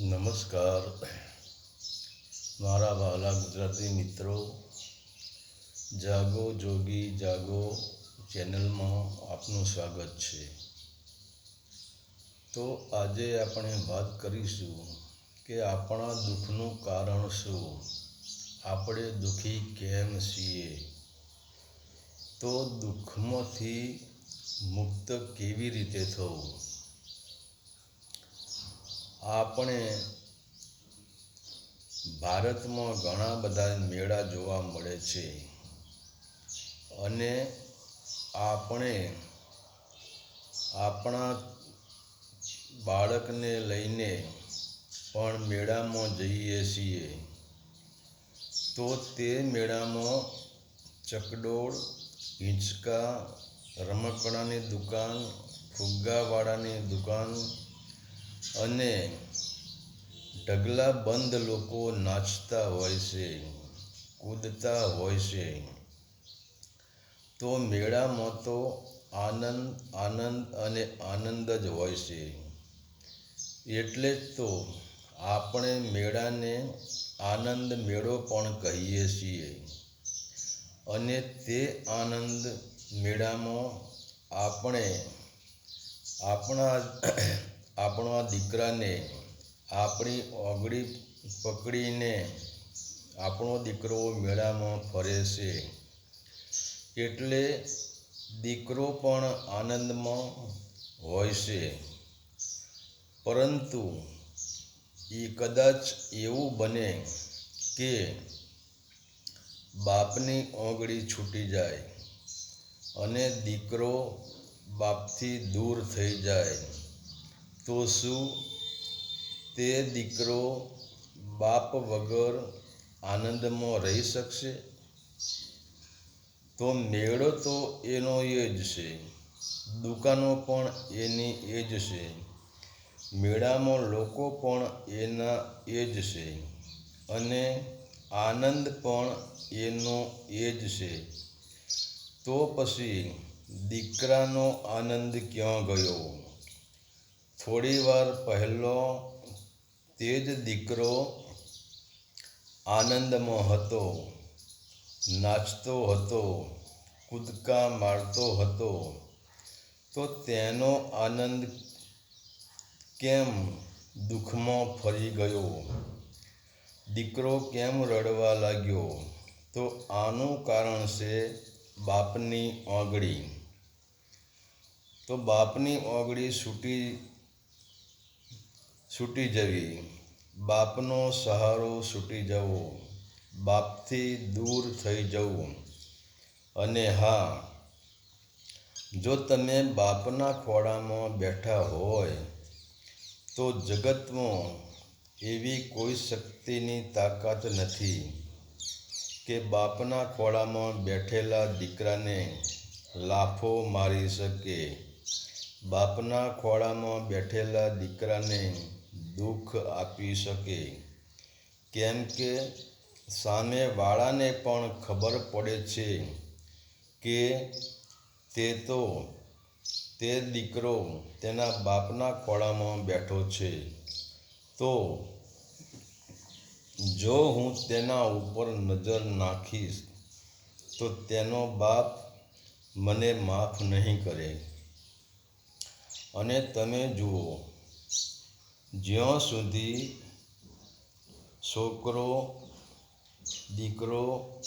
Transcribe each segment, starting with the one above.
નમસ્કાર. મારા વહાલા ગુજરાતી મિત્રો, જાગો જોગી જાગો ચેનલમાં આપનું સ્વાગત છે. તો આજે આપણે વાત કરીશું કે આપણા દુઃખનું કારણ શું? આપણે દુઃખી કેમ છીએ? તો દુઃખમાંથી મુક્ત કેવી રીતે થવું? આપણે ભારતમાં ઘણા બધા મેળા જોવા મળે છે અને આપણે આપણા બાળકને લઈને પણ મેળામાં જઈએ છીએ. તો તે મેળામાં ચકડોળ, હિંચકા, રમકડાની દુકાન, ફુગ્ગાવાળાની દુકાન અને ઢગલા બંધ લોકો નાચતા હોય છે, કૂદતા હોય છે. તો મેળામાં તો આનંદ આનંદ અને આનંદ જ હોય છે. એટલે જ તો આપણે મેળાને આનંદ મેળો પણ કહીએ છીએ. અને તે આનંદ મેળામાં આપણે આપણા આપણા દીકરાને, આપણી ઓગળી પકડીને આપણો દીકરો મેળામાં ફરે છે. એટલે દીકરો પણ આનંદમાં હોય છે. પરંતુ એ કદાચ એવું બને કે બાપની ઓગળી છૂટી જાય અને દીકરો બાપથી દૂર થઈ જાય. તો શું તે દીકરો બાપ વગર આનંદમાં રહી શકશે? તો મેળો તો એનો એ જ છે, દુકાનો પણ એની એ જ છે, મેળામાં લોકો પણ એના એ જ છે અને આનંદ પણ એનો એ જ છે. તો પછી દીકરાનો આનંદ ક્યાં ગયો? થોડી વાર પહેલો તે જ દીકરો આનંદમાં હતો, નાચતો હતો, કૂદકા મારતો હતો. તો તેનો આનંદ કેમ દુઃખમાં ફરી ગયો? દીકરો કેમ રડવા લાગ્યો? તો આનું કારણ છે બાપની ઓગળી તો બાપની ઓગળી છૂટી છૂટી જવી. બાપનો સહારો છૂટી જવો. બાપથી દૂર થઈ જવું. અને હા, જો તમે બાપના ખોળામાં બેઠા હોય, તો જગતમાં એવી કોઈ શક્તિની તાકાત નથી કે બાપના ખોળામાં બેઠેલા દીકરાને લાફો મારી શકે. બાપના ખોળામાં બેઠેલા દીકરાને દુઃખ આપી શકે. કેમ કે સામેવાળાને પણ ખબર પડે છે કે તે તો તે દીકરો તેના બાપના ખોળામાં બેઠો છે. તો જો હું તેના ઉપર નજર નાખીશ, તો તેનો બાપ મને માફ નહીં કરે. અને તમે જુઓ જ્યાં સુધી છોકરો, દીકરો,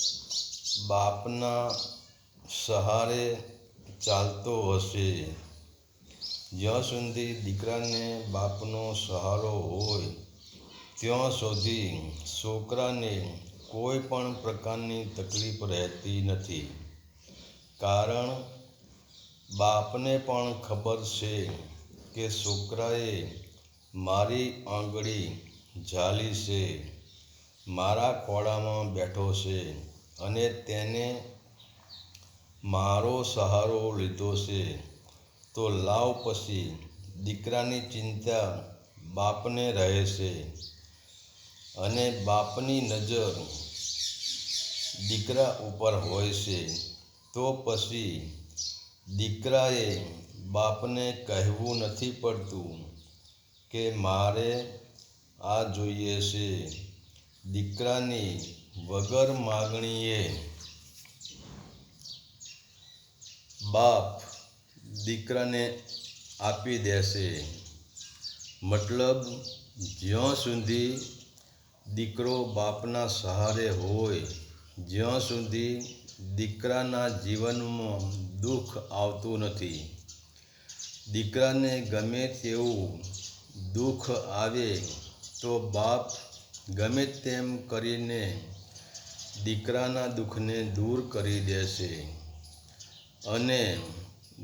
બાપના સહારે ચાલતો હશે, જ્યાં સુધી દીકરાને બાપનો સહારો હોય, ત્યાં સુધી છોકરાને કોઈ પણ પ્રકારની તકલીફ રહેતી નથી. કારણ બાપને પણ ખબર છે કે છોકરાએ મારી આંગળી ઝાલી છે. મારા ખોળામાં બેઠો છે અને તેને મારો સહારો લીધો છે. તો લાવ પછી દીકરાની ચિંતા બાપને રહે છે અને બાપની નજર દીકરા ઉપર હોય છે. તો પછી દીકરાએ બાપને કહેવું નથી પડતું. કે મારે આ જોઈએ છે. દીકરાની વગર માગણીએ બાપ દીકરાને આપી દેશે. મતલબ જ્યાં સુધી દીકરો બાપના સહારે હોય, જ્યાં સુધી દીકરાના જીવનમાં દુઃખ આવતું નથી. દીકરાને ગમે તેવું દુઃખ આવે તો બાપ ગમે તેમ કરીને દીકરાના દુઃખને દૂર કરી દેશે અને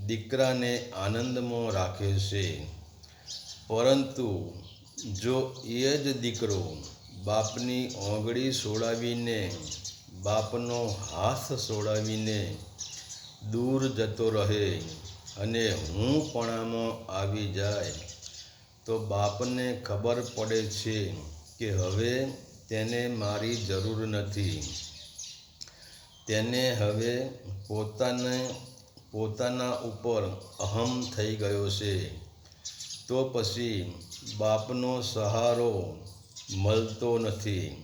દીકરાને આનંદમાં રાખે છે. પરંતુ જો એ જ દીકરો બાપની ઓંગળી સોડાવીને, બાપનો હાથ સોડાવીને દૂર જતો રહે અને હું પણામાં આવી જાય તો બાપને ખબર પડે છે કે હવે તેને મારી જરૂર નથી. તેને હવે પોતાને, પોતાના ઉપર અહમ થઈ ગયો છે. તો પછી બાપનો સહારો મળતો નથી.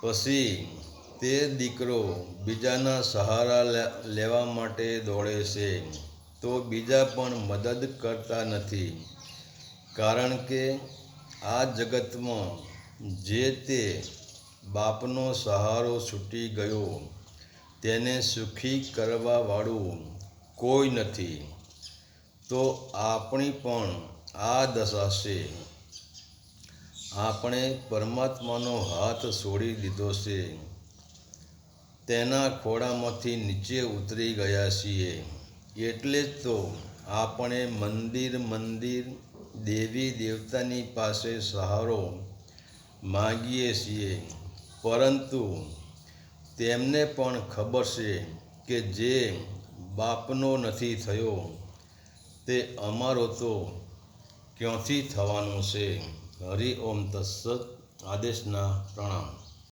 પછી તે દીકરો બીજાના સહારા લેવા માટે દોડે છે. તો બીજા પણ મદદ કરતા નથી. કારણ કે આ જગતમાં જે તે બાપનો સહારો છૂટી ગયો, તેને સુખી કરવાવાળું કોઈ નથી. તો આપણી પણ આ દશા છે. આપણે પરમાત્માનો હાથ છોડી દીધો છે. તેના ખોળામાંથી નીચે ઉતરી ગયા છીએ. એટલે જ તો આપણે મંદિર મંદિર દેવી દેવતાની પાસે સહારો માગીએ છીએ. પરંતુ તેમને પણ ખબર છે કે જે બાપનો નથી થયો, તે અમારો તો ક્યાંથી થવાનું છે? હરિ ઓમ તત્સત આદેશના પ્રણામ.